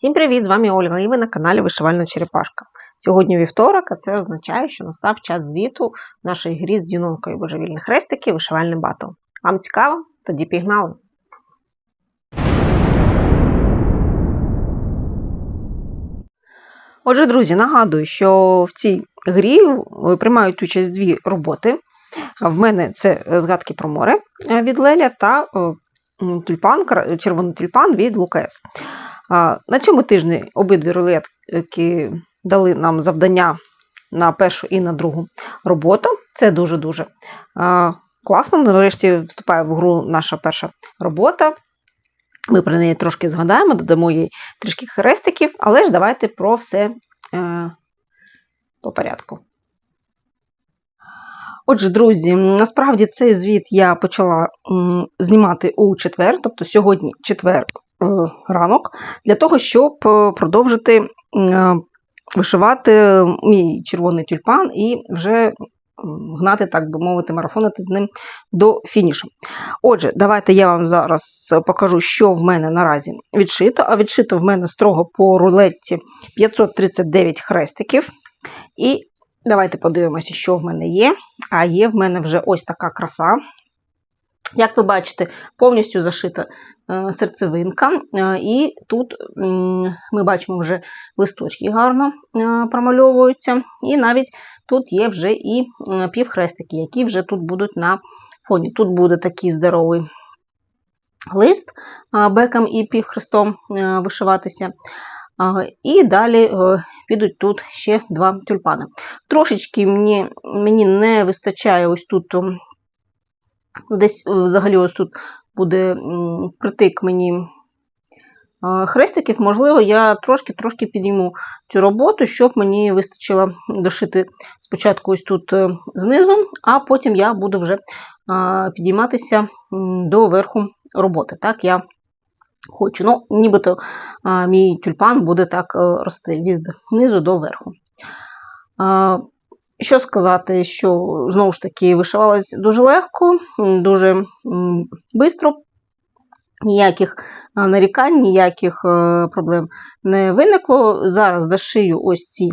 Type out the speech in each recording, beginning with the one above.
Всім привіт! З вами Ольга і ви на каналі Вишивальна Черепашка. Сьогодні вівторок, а це означає, що настав час звіту в нашій грі з юнонкою божевільних хрестиків Вишивальний батл. Вам цікаво? Тоді пігнали! Отже, друзі, нагадую, що в цій грі приймають участь дві роботи. В мене це згадки про море від Леля та тюльпан, червоний тюльпан від Лукас. На цьому тижні обидві рулетки дали нам завдання на першу і на другу роботу. Це дуже-дуже класно. Нарешті вступає в гру наша перша робота. Ми про неї трошки згадаємо, додамо їй трішки хрестиків, але ж давайте про все е, по порядку. Отже, друзі, насправді цей звіт я почала знімати у четвер, тобто сьогодні четвер ранок, для того, щоб е, продовжити е, вишивати мій червоний тюльпан і вже гнати, так би мовити, марафонити з ним до фінішу. Отже, давайте я вам зараз покажу, що в мене наразі відшито. А відшито в мене строго по рулетці 539 хрестиків. І давайте подивимося, що в мене є. А є в мене вже ось така краса. Як ви бачите, повністю зашита е, серцевинка, е, і тут ми бачимо вже листочки гарно е, промальовуються, і навіть тут є вже і півхрестики, які вже тут будуть на фоні. Тут буде такий здоровий лист беком і півхрестом вишиватися. І далі підуть тут ще два тюльпани. Трошечки мені мені не вистачає ось тут Десь е, взагалі ось тут буде притик мені хрестиків, можливо, я трошки-трошки підійму цю роботу, щоб мені вистачило дошити спочатку ось тут е, знизу, а потім я буду вже підійматися до верху роботи. Так, я хочу. Ну, нібито мій тюльпан буде так е, рости від низу до верху. Що сказати, що знову ж таки вишивалась дуже легко, дуже швидко, ніяких нарікань, ніяких е, проблем не виникло. Зараз дошию ось ці е,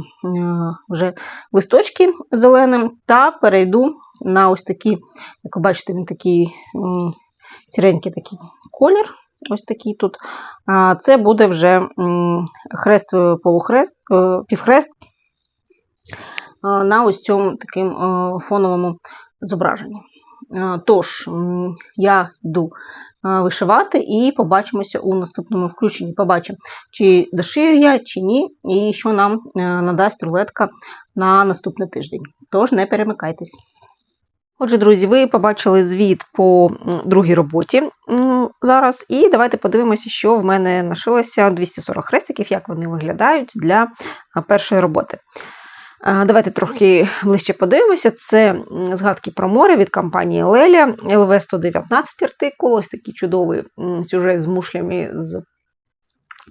вже листочки зеленим та перейду на ось такі, як ви бачите, він такий сіренький такий колір. Ось такий тут. Це буде вже хрест е, півхрест на ось цьому таким фоновому зображенні. Тож, я йду вишивати і побачимося у наступному включенні. Побачимо, чи дошию я, чи ні, і що нам надасть рулетка на наступний тиждень. Тож, не перемикайтесь. Отже, друзі, ви побачили звіт по другій роботі зараз. І давайте подивимося, що в мене нашилося 240 хрестиків, як вони виглядають для першої роботи. Давайте трохи ближче подивимося. Це згадки про море від компанії Леля, ЛВ-119 артикул, ось такий чудовий сюжет з мушлями, з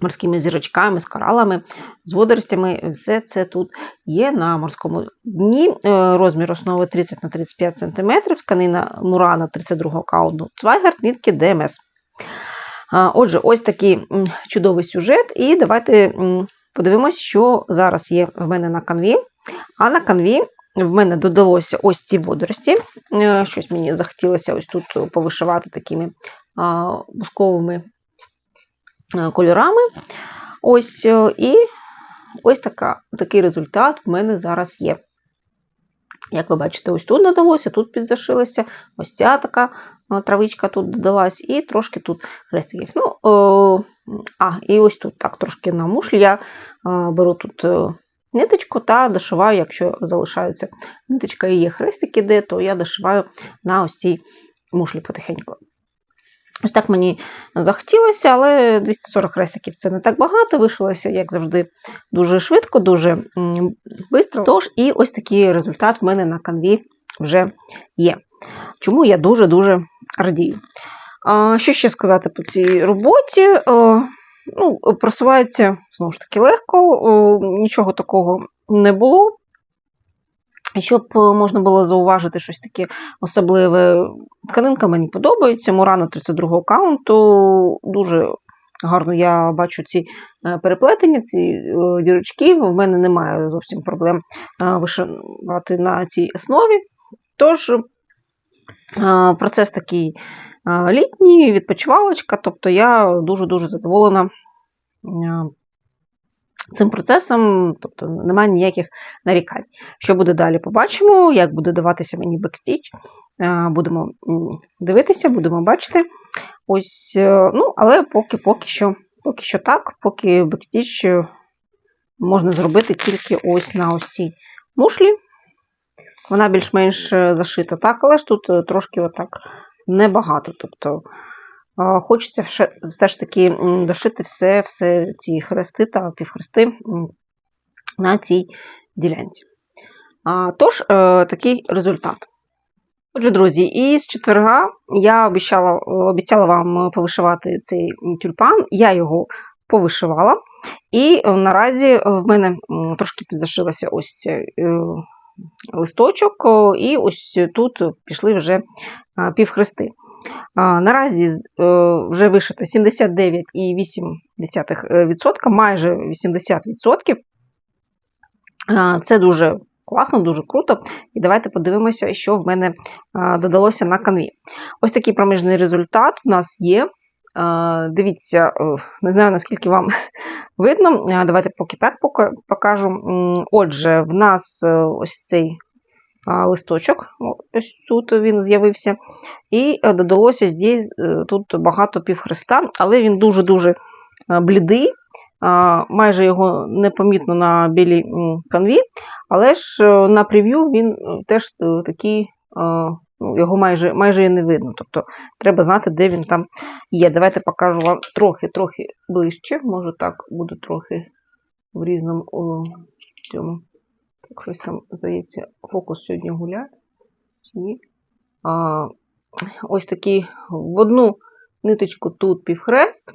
морськими зірочками, з коралами, з водоростями. Все це тут є на морському дні. Е, розмір основи 30 на 35 см, тканина Мурана 32 кауну, Цвайгард, нитки ДМС. Отже, ось такий чудовий сюжет, і давайте подивимось, що зараз є в мене на канві. А на канві в мене додалося ось ці водорості. Е, щось мені захотілося ось тут повишивати такими бусковими е, кольорами. Ось, е, І ось така, такий результат в мене зараз є. Як ви бачите, ось тут додалося, тут підзашилося, ось ця така травичка тут додалась, і трошки тут хрестиків. Ну, А, і ось тут так трошки на мушлі я беру тут ниточку та дошиваю, якщо залишаються ниточка і є хрестики, де, то я дошиваю на ось цій мушлі потихеньку. Ось так мені захотілося, але 240 хрестиків це не так багато, вишилося, як завжди, дуже швидко, дуже швидко. Тож, і ось такий результат в мене на канві вже є. Чому я дуже-дуже радію. Що ще сказати по цій роботі? Ну, Просувається, знову ж таки, легко, нічого такого не було. Щоб е, можна було зауважити щось таке особливе, тканинка мені подобається. Мурана 32 го каунту, дуже гарно я бачу ці е, переплетення, ці е, дірочки. В мене немає зовсім проблем е, вишивати на цій основі. Тож е, процес такий е, літній, відпочивалочка, тобто я дуже-дуже задоволена цим процесом, тобто немає ніяких нарікань. Що буде далі, побачимо, як буде даватися мені бекстіч. Будемо дивитися, будемо бачити. Ось, е, ну, але поки, поки, що, поки що так, поки бекстіч е, можна зробити тільки ось на ось цій мушлі. Вона більш-менш е, зашита, так, але ж тут трошки отак небагато. Тобто хочеться все, ж таки дошити все, все ці хрести та півхрести на цій ділянці. Тож, е, такий результат. Отже, друзі, і з четверга я обіцяла, обіцяла вам повишивати цей тюльпан. Я його повишивала. І е, наразі в мене трошки підзашилося ось цей е, листочок, і ось тут пішли вже півхрести. Наразі вже вишито 79,8%, майже 80%. Це дуже класно, дуже круто. І давайте подивимося, що в мене додалося на канві. Ось такий проміжний результат у нас є. Дивіться, е, не знаю, наскільки вам видно. Давайте поки так покажу. Отже, в нас е, ось цей листочок, ось тут він з'явився. І е, додалося здесь, тут багато півхреста, але він дуже-дуже блідий. Майже його непомітно на білій канві, але ж на прев'ю він теж такий, ну, його майже, майже і не видно. Тобто треба знати, де він там є. Давайте покажу вам трохи-трохи ближче. Може так буде трохи в різному о, цьому. Так, щось там, здається, фокус сьогодні гуляє. Ні? А, ось такий в одну ниточку тут півхрест.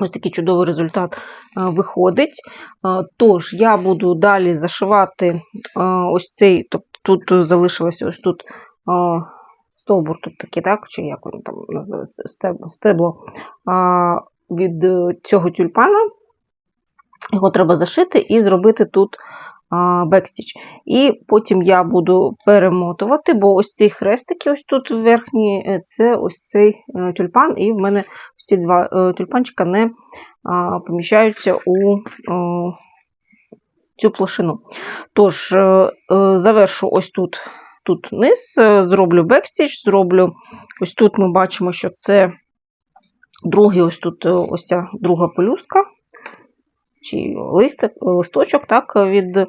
Ось такий чудовий результат а, виходить. А, Тож я буду далі зашивати а, ось цей, тобто тут залишилося ось тут стовбур, тут такий, так, чи як він там називається, стебло, від е, цього тюльпана. Його треба зашити і зробити тут бекстіч. І потім я буду перемотувати, бо ось ці хрестики, ось тут верхні, е, це ось цей е, тюльпан, і в мене ось ці два тюльпанчика не поміщаються у цю площину. Тож, завершу ось тут, тут низ, е, зроблю бекстіч, зроблю ось тут ми бачимо, що це другий, ось тут е, ось ця друга пелюстка чи листик, листочок так, від е,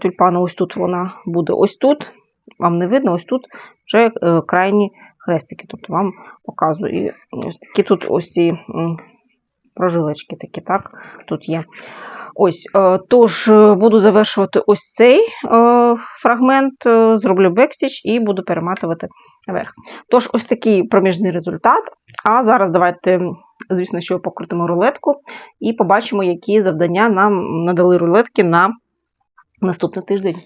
тюльпана. Ось тут вона буде. Ось тут, вам не видно, ось тут вже е, крайні хрестики. Тобто вам показую. І ось такі тут ось ці прожилочки такі, так, тут є. Ось, е, тож е, буду завершувати ось цей е, фрагмент, зроблю бекстіч і буду перематувати наверх. Тож, ось такий проміжний результат. А зараз давайте, звісно, що покрутимо рулетку і побачимо, які завдання нам надали рулетки на наступний тиждень.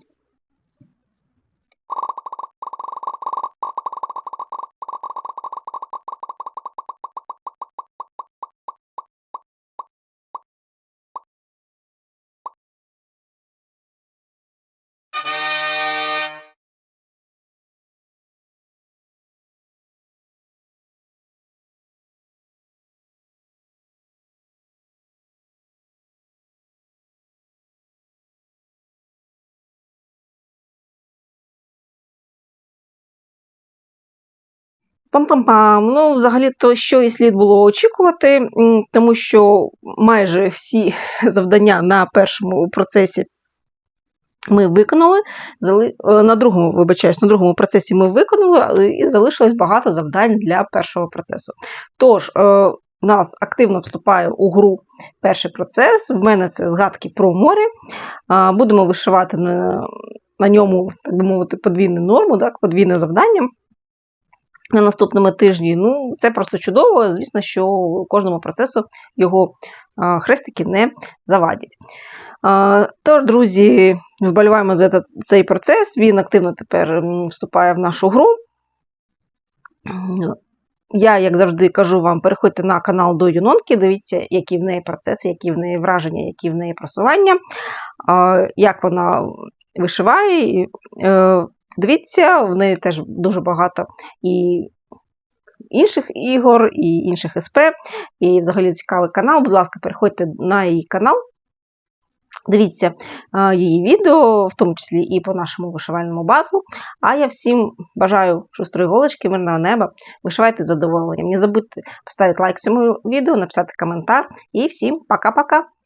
Пам-пам-пам. Ну, взагалі-то, що і слід було очікувати, тому що майже всі завдання на першому процесі ми виконали. Е, На другому, вибачаюсь, на другому процесі ми виконали, і залишилось багато завдань для першого процесу. Тож, е, в нас активно вступає у гру перший процес. В мене це згадки про море. Будемо вишивати на, на ньому, так би мовити, подвійну норму, так, подвійне завдання на наступному тижні. Ну, це просто чудово. Звісно, що кожному процесу його хрестики не завадять. Тож, друзі, вболіваємо за цей- процес. Він активно тепер вступає в нашу гру. я, як завжди, кажу вам, переходьте на канал до Юнонки, дивіться, які в неї процеси, які в неї враження, які в неї просування, як вона вишиває. Дивіться, в неї теж дуже багато і інших ігор, і інших СП, і взагалі цікавий канал. Будь ласка, переходьте на її канал. Дивіться е, її відео, в тому числі і по нашому вишивальному батлу. А я всім бажаю шустрої голочки, мирного неба. Вишивайте задоволенням. Не забудьте поставити лайк цьому відео, написати коментар. І всім пока-пока!